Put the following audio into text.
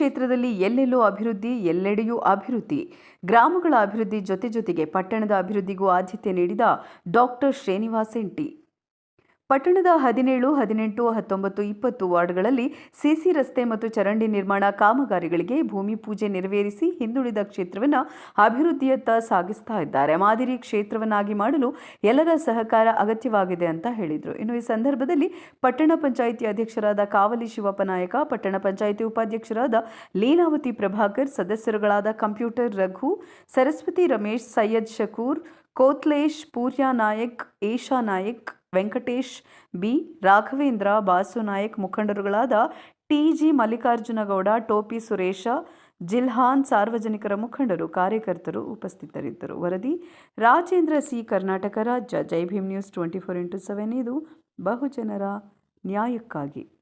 ಕ್ಷೇತ್ರದಲ್ಲಿ ಎಲ್ಲೆಲ್ಲೂ ಅಭಿವೃದ್ಧಿ, ಎಲ್ಲೆಡೆಯೂ ಅಭಿವೃದ್ಧಿ. ಗ್ರಾಮಗಳ ಅಭಿವೃದ್ಧಿ ಜೊತೆ ಜೊತೆಗೆ ಪಟ್ಟಣದ ಅಭಿವೃದ್ಧಿಗೂ ಆದ್ಯತೆ ನೀಡಿದ ಡಾಕ್ಟರ್ ಶ್ರೀನಿವಾಸ್ ಎಂಟಿ ಪಟ್ಟಣದ ಹದಿನೇಳು, ಹದಿನೆಂಟು, ಹತ್ತೊಂಬತ್ತು, ಇಪ್ಪತ್ತು ವಾರ್ಡ್ಗಳಲ್ಲಿ ಸಿಸಿ ರಸ್ತೆ ಮತ್ತು ಚರಂಡಿ ನಿರ್ಮಾಣ ಕಾಮಗಾರಿಗಳಿಗೆ ಭೂಮಿ ಪೂಜೆ ನೆರವೇರಿಸಿ ಹಿಂದುಳಿದ ಕ್ಷೇತ್ರವನ್ನು ಅಭಿವೃದ್ಧಿಯತ್ತ ಸಾಗಿಸ್ತಾ ಇದ್ದಾರೆ. ಮಾದರಿ ಕ್ಷೇತ್ರವನ್ನಾಗಿ ಮಾಡಲು ಎಲ್ಲರ ಸಹಕಾರ ಅಗತ್ಯವಾಗಿದೆ ಅಂತ ಹೇಳಿದರು. ಇನ್ನು ಈ ಸಂದರ್ಭದಲ್ಲಿ ಪಟ್ಟಣ ಪಂಚಾಯಿತಿ ಅಧ್ಯಕ್ಷರಾದ ಕಾವಲಿ ಶಿವಪ್ಪ ನಾಯಕ ಪಟ್ಟಣ ಪಂಚಾಯಿತಿ ಉಪಾಧ್ಯಕ್ಷರಾದ ಲೀಲಾವತಿ ಪ್ರಭಾಕರ್, ಸದಸ್ಯರುಗಳಾದ ಕಂಪ್ಯೂಟರ್ ರಘು, ಸರಸ್ವತಿ ರಮೇಶ್, ಸೈಯದ್ ಶಕೂರ್ ಕೋತ್ಲೇಶ್, ಪೂರ್ಯಾ ನಾಯಕ್, ಏಷಾ ನಾಯಕ್, ವೆಂಕಟೇಶ್, ಬಿ. ರಾಘವೇಂದ್ರ, ಬಾಸು ನಾಯಕ್ ಮುಖಂಡರುಗಳಾದ ಟಿಜಿ ಮಲ್ಲಿಕಾರ್ಜುನಗೌಡ, ಟೋಪಿ ಸುರೇಶ, ಜಿಲ್ಹಾನ್ ಸಾರ್ವಜನಿಕರ ಮುಖಂಡರು, ಕಾರ್ಯಕರ್ತರು ಉಪಸ್ಥಿತರಿದ್ದರು. ವರದಿ, ರಾಜೇಂದ್ರ ಸಿ. ಕರ್ನಾಟಕ ರಾಜ್ಯ, Jai Bhim news twenty four into seven. ಇದು ಬಹುಜನರ ನ್ಯಾಯಕ್ಕಾಗಿ.